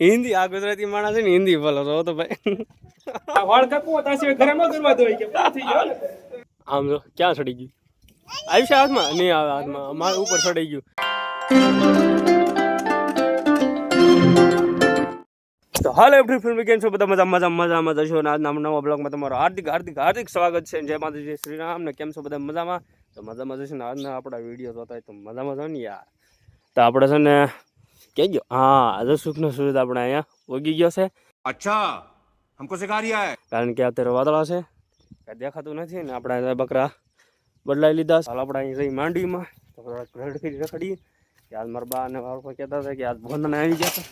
હિન્દી આ ગુજરાતી માણસ છે ને હિન્દી બોલો છો તો ભાઈ. આમ જો ક્યાં ચડી ગયું? આવી છે હાથમાં? નહીં આવે હાથમાં. મારા ઉપર ચડી ગયું. તો હાલો એવરી ફિલ્મ કેમ છો? બધા મજા મજા મજા મજા. છો આજના નવા બ્લોગમાં તમારું હાર્દિક હાર્દિક હાર્દિક સ્વાગત છે. જય માતાજી શ્રી રામ. ને કેમ છો બધા મજામાં? તો મજા મજા છે ને? આજના આપણા વીડિયો જોતા હોય તો મજા મજા ને યાર. તો આપણે છે ને કહેજો હા આજે રસુખનો સૂરજ આપણે અહીંયા ઉગી ગયો છે. અચ્છા હમકો સિખા રહ્યા હે. કારણ કે અત્યારે વાદળા છે. દેખાતું નથી ને આપણે બકરા બદલાઈ લીધા હાલ આપણે અહીં રહી માંડવીમાં. રખડીએ. કે આજ મારા બા અને મારા કહેતા હતા કે આજ ભોંડને આવી ગયા હતા.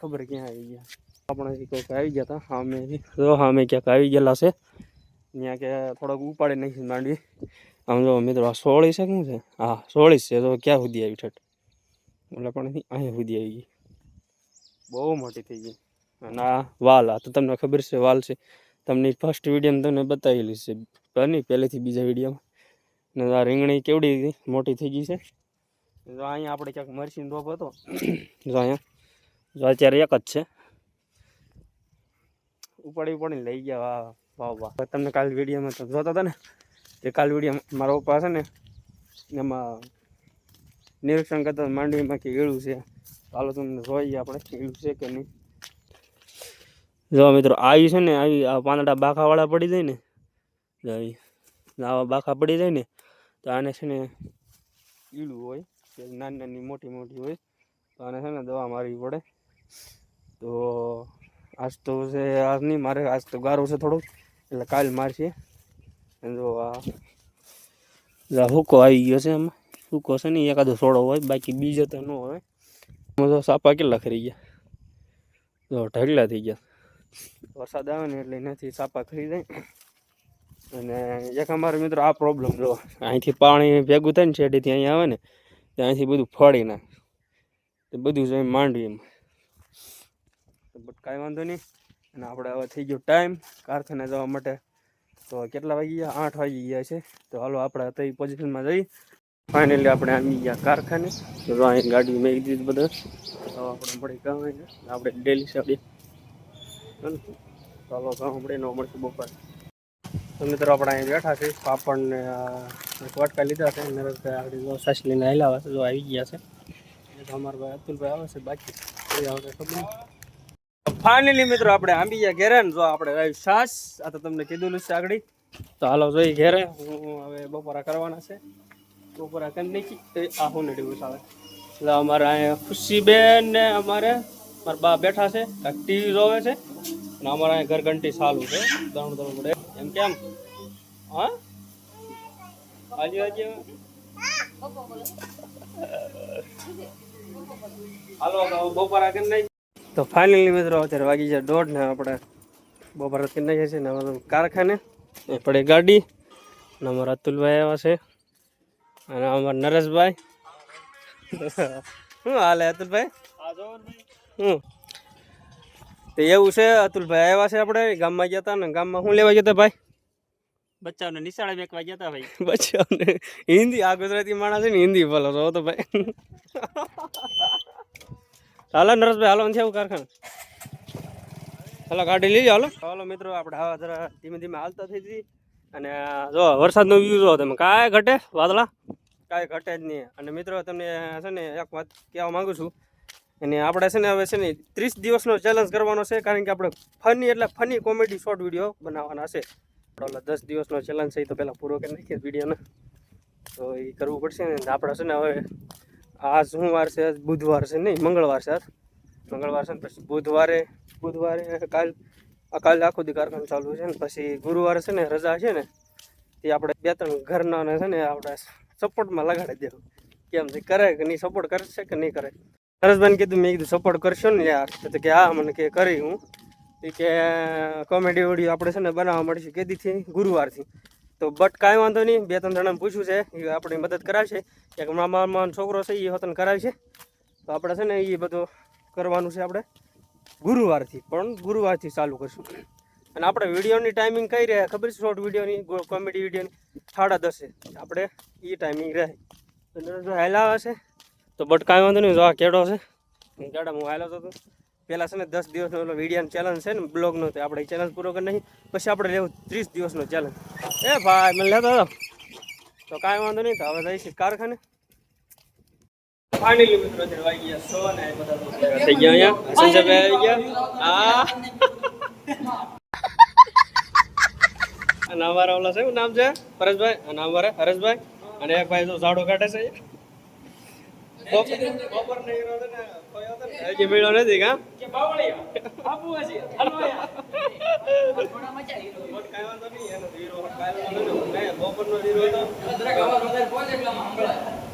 ખબર ક્યાં આવી ગયા. આપણે કોઈક આવી ગયા હતા. સામે જો સામે ક્યાંક આવી ગયેલા છે. ત્યાં કે થોડોક ઉપાડી નાખી માંડવી. આમ જો મિત્રો સોળી છે શું છે? હા સોળીસ છે. તો ક્યાં સુધી આવી ઠટ એટલે પણ અહીં અહીંયા સુધી આવી ગઈ. બહુ મોટી થઈ ગઈ. અને આ વાલ આ તો તમને ખબર છે વાલ છે. તમને ફર્સ્ટ વિડીયોમાં તમને બતાવેલી છે. બની પહેલેથી બીજા વિડીયોમાં ને આ રીંગણી કેવડી મોટી થઈ ગઈ છે. જો અહીંયા આપણે ક્યાંક મરસીનો રોપ હતો. જો અહીંયા. જો અત્યારે એક જ છે. ઉપાડી ઉપાડીને લઈ ગયા. વાહ વાહ વાહ. તમને કાલ વિડીયોમાં તો જોતા હતા ને? કે કાલ વિડીયોમાં મારા પપ્પા છે ને એમાં નિરીક્ષણ કરતા માંડવીમાં કે એળું છે. ચાલો તમને જોઈએ આપણે એળું છે કે નહીં. જો મિત્રો, આવી છે ને, આવી આ પાંદડા બાખાવાળા પડી જાય ને આવી આવા બાખા પડી જાય ને, તો આને છે ને ઈડું હોય નાની નાની મોટી મોટી હોય, તો આને છે ને દવા મારવી પડે. તો આજ તો છે, આજ નહીં, મારે આજ તો ગારો છે થોડુંક, એટલે કાલ મારશે. જો આ હુકો આવી ગયો છે એમાં. હુકો છે ને, એકાદો સોડો હોય, બાકી બીજો તો ન હોય. તો સાપા કેટલા ખરી ગયા? તો ઢગલા થઈ ગયા. વરસાદ આવે ને એટલે નથી સાપા ખરી જાય. અને એક અમારા મિત્રો આ પ્રોબ્લેમ જો, અહીંથી પાણી ભેગું થાય ને શેઢીથી અહીં આવે ને, તો અહીંથી બધું ફળી નાખે. તો બધું જોઈ માંડવી એમ. બટ કાંઈ વાંધો નહીં. અને આપણે હવે થઈ ગયો ટાઈમ કારખાને જવા માટે તો કેટલા વાગી ગયા? આઠ વાગી ગયા છે. તો હાલો આપણે અત્યારે પોઝિશનમાં જઈ ફાઇનલી આપણે આવી ગયા કારખાને. તો અહીં ગાડી મેં દીધી બધા તો આપણે પડી કામ આપણે ડેલી સાડી. ચાલો કામ આપણે ન મળશે બપોર. તો મિત્રો આપણે અહીં બેઠા છે પાપડ ને વાટકા લીધા છે. નરેશભાઈ આપણે સાસ લઈને આવેલા આવે છે. જો આવી ગયા છે. તો અમારા ભાઈ અતુલભાઈ આવે છે. બાકી એ આવે ખબર ફાઇનલી મિત્રો આપણે આંબી ગયા ઘેરે ને. જો આપણે સાસ. આ તો તમને કીધું છે આગળ. તો હાલો જોઈ ઘેરે. હું હવે બપોરા કરવાના છે. બપોરા કરી નાખી તો આ હું દિવસ આવે એટલે અમારે અહીંયા ખુશીબેન ને અમારે મારા બા બેઠા છે ટીવી જોવે છે. અને અમારે અહીંયા ઘરઘંટી ચાલુ છે દણ દણ પડે એમ કેમ? હા? હાજી હાજી. હાલો કરી તો ફાઇનલી મિત્રો, અત્યારે વાગી જાય દોઢ ને આપણે બપોરા કરી નાખીએ છીએ ને કારખાને. પડે ગાડી. ને અમારા અતુલભાઈ આવ્યા છે. અને અમાર નરેશભાઈ. શું હાલે અતુલભાઈ? હમ. તો એવું છે અતુલભાઈ આવ્યા છે આપણે ગામમાં ગયા હતા ને ગામમાં શું લેવા ગયા હતા ભાઈ? બચ્ચાઓને નિશાળે મેકવા ગયા હતા ભાઈ. બચ્ચાઓને હિન્દી આ ગુજરાતી માણસ છે ને હિન્દી બોલો છો તો ભાઈ. હાલો નરેશભાઈ હાલો નથી આવું કારખાનું? હાલો ગાડી લઈ જાઓ હાલો. હાલો મિત્રો આપણે હવા જરા ધીમે ધીમે હાલતા થઈ હતી અને, જો, વરસાદનો વ્યૂ જો તમે. કાંઈ ઘટે વાદળા? કાંઈ ઘટે જ નહીં. અને મિત્રો, તમને છે ને એક વાત કહેવા માંગુ છું. અને આપણે છે ને હવે છે ને ત્રીસ દિવસનો ચેલેન્જ કરવાનો છે, કારણ કે આપણે ફની એટલે ફની કોમેડી શોર્ટ વીડિયો બનાવવાના છે. આપણે દસ દિવસનો ચેલેન્જ છે, એ તો પહેલાં પૂરો કરી નાખીએ વિડીયોને તો એ કરવું પડશે ને. આપણે છે ને હવે આજ શું છે બુધવાર છે, નહીં, મંગળવાર છે. મંગળવાર છે ને, પછી બુધવારે બુધવારે કાલ આ કાલે આખો દી કારખાનું ચાલુ છે ને, પછી ગુરુવારે છે ને રજા છે ને તે આપણે બે ત્રણ ઘરનાને છે ને આપણે સપોર્ટમાં લગાડી દેવું. કેમ છે, કરે કે નહીં સપોર્ટ કરશે કે નહીં કરે? નરેશભાઈને કીધું, મેં કીધું સપોર્ટ કરશો ને યાર. તો કે, હા, મને કે કરી હું. કે કોમેડી વીડિયો આપણે છે ને બનાવવા મળશે. કેદીથી ગુરુવારથી. તો બટ કાંઈ વાંધો નહીં, બે ત્રણ જણાને પૂછ્યું છે, એ આપણી મદદ કરાવશે. એક મામા છોકરો છે એ હોતન કરાવશે. તો આપણે છે ને એ બધું કરવાનું છે આપણે. ગુરુવારથી, પણ ગુરુવારથી ચાલુ કરશું. અને આપણે વિડીયોની ટાઈમિંગ કઈ રહે, ખબર છે શોર્ટ વિડીયોની કોમેડી વિડીયોની? સાડા દસે. આપણે એ ટાઈમિંગ રહે. જો નરેશભાઈ હાલ આવે છે, તો બટ કાંઈ વાંધો નહીં, જો આ કેડો છે કેડા હું હાલો હતો પહેલાં છે ને દસ દિવસનો ઓલો વિડીયાનો ચેલેન્જ છે ને, બ્લોગનો, તો આપણે ચેલેન્જ પૂરો કરી નહીં પછી આપણે લેવું ત્રીસ દિવસનો ચેલેન્જ એ ભાઈ, મને લેતો હતો તો કાંઈ વાંધો નહીં, તો હવે જઈશું કારખાને. ફાઇનલી મિત્રો વાગી ગયા સો ને બધા થઈ ગયા અહીંયા. સંજયભાઈ આવી ગયા? આ અને અમારા ઓલા છે નામ છે? પરેશભાઈ અને અમારે હરેશભાઈ. અને એક ભાઈ જો ઝાડો કાઢે છે બપોરનો હજી મળ્યો નથી કા કે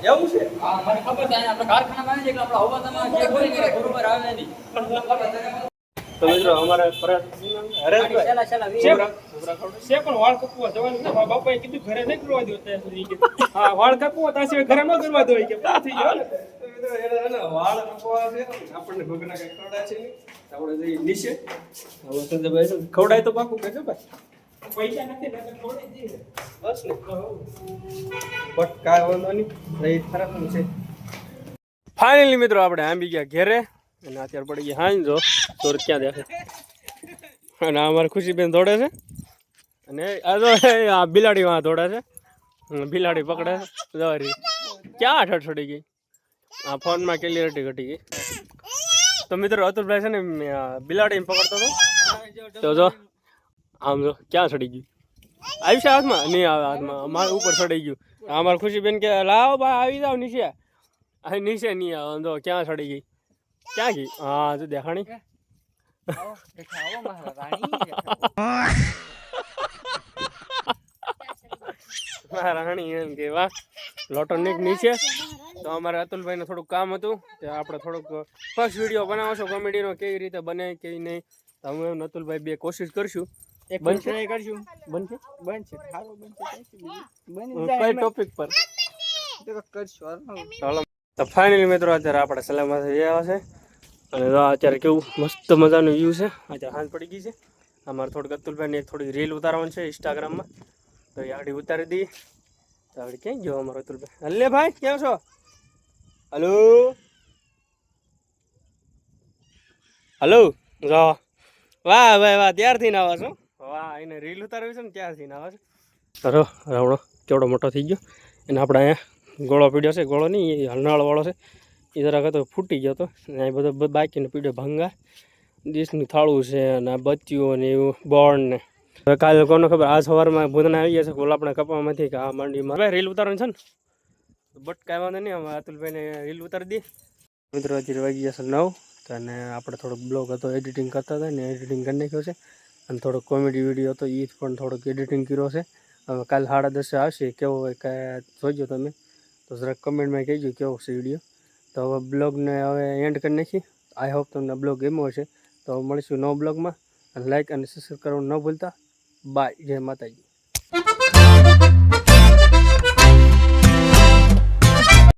બાવળિયા આબુ હશે હલવાયા બટ કાંઈ વાંધો નહીં, એનો તો હીરો કાંઈ વાંધો નહીં. નહીં, બપોરનો હીરો હતો. એવું છે તો મિત્રો અમારે છે છે પણ વાળ કપવા જવાનું છે બાપાએ કીધું ઘરે નહીં કરવા દો ત્યાં સુધી કે. હા વાળ કપવા ત્યાં સિવાય ઘરે ન કરવા દો કે. થઈ ગયું ને? છે વાળ કપાવવા છે આપણને ભગના કઈ ખવડાય છે નહીં. આપણે જઈએ નીચે. હવે સંજયભાઈ છે ખવડાય તો પાકું કહેજો ભાઈ. પૈસા નથી ને તો ખવડાવી દઈએ. બસ ને બટ કાંઈ વાંધો નહીં રહી ખરાબ છે. ફાઇનલી મિત્રો આપણે આંબી ગયા ઘેરે અને અત્યારે પડી ગયા હાંજ જો. ચોર ક્યાં દેખે અને આ અમારી ખુશીબેન દોડે છે. અને આ તો આ બિલાડી વાં દોડે છે. બિલાડી પકડે દોરી ક્યાં છોડી ગઈ? આ ફોનમાં ક્લિયરિટી ઘટી ગઈ. તો મિત્રો અતુલભાઈ છે ને બિલાડીને પકડતો હતો. તો જો આમ જો, ક્યાં સડી ગયું? આવી છે હાથમાં? નહીં આવે હાથમાં. અમારે ઉપર ચડી ગયું. અમારે ખુશીબેન કે, લાવો બા, આવી જાવ નીચે. આ નીચે નહીં આવે. જો, ક્યાં સડી ગઈ? ક્યાં ગઈ? હા, તો દેખાણી. મારા રાણી એમ કે, વાહ, લોટો નીક નીચે. તો અમારે અતુલભાઈને થોડુંક કામ હતું. તે આપણે થોડુંક ફર્સ્ટ વીડિયો બનાવો છો કોમેડીનો કેવી રીતે બને, કેવી નહીં. તો અમે અતુલભાઈ બે કોશિશ કરશું. બનશે? કરશું બનશે? બનશે. સારું બનશે બની કઈ ટોપિક પર? જાય કરશું ચાલો. તો ફાઇનલી મિત્રો અત્યારે આપણે સલામત થઈ આવ્યા છે. અને અત્યારે કેવું મસ્ત મજાનું વ્યૂ છે. અત્યારે હાથ પડી ગઈ છે. અમારે થોડીક અતુલભાઈની થોડી રીલ ઉતારવાની છે ઇન્સ્ટાગ્રામમાં તો એ આગળ ઉતારી દઈએ. તો આગળ ક્યાં ગયો અમારો અતુલભાઈ હલ્લે ભાઈ ક્યાં છો? હલો? હલો? વાહ વાહ ભાઈ વાહ. ત્યારથી ના આવો છો? એને રીલ ઉતારવી છે ને ત્યાંથી ના આવે તારો રાવણો, કેવડો મોટો થઈ ગયો. એને આપણે અહીંયા ગોળો પીડ્યો છે, ગોળો નહીં, એ હલનાળવાળો છે. એ જરાક હતો, ફૂટી ગયો હતો. અને અહીં બધો બાકીને પીડ્યો ભંગાર. દેશનું થાળું છે અને આ ને એવું બોર્ડ ને. હવે કાલે કોને ખબર આ સવારમાં ભૂતના આવી ગયા છે ગોલા આપણે કપામાંથી કે આ મંડીમાં. હવે રીલ ઉતારવાની છે ને. બટ કાંઈ વાંધો નહીં, હવે અતુલભાઈને રીલ ઉતારી દઈએ. મિત્રો, અત્યારે વાગી જશે નવ, તો અને આપણે થોડોક બ્લોગ હતો, એડિટિંગ કરતા હતા ને, એડિટિંગ કરી નાખ્યો છે. અને થોડોક કોમેડી વીડિયો હતો એ જ પણ થોડોક એડિટિંગ કર્યો છે. હવે કાલે સાડા દસે આવશે, કેવો હોય કાંઈ જોઈજો તમે. તો જરાક કમેન્ટમાં કહેજો કેવો છે વીડિયો. તો હવે બ્લોગને હવે એન્ડ કરી નાખી આઈ હોપ તમને બ્લોગ ગમ્યો હશે. તો મળીશું નવો બ્લોગમાં. અને લાઇક અને સબસ્ક્રાઈબ કરવાનું ન ભૂલતા. બાય જય માતાજી.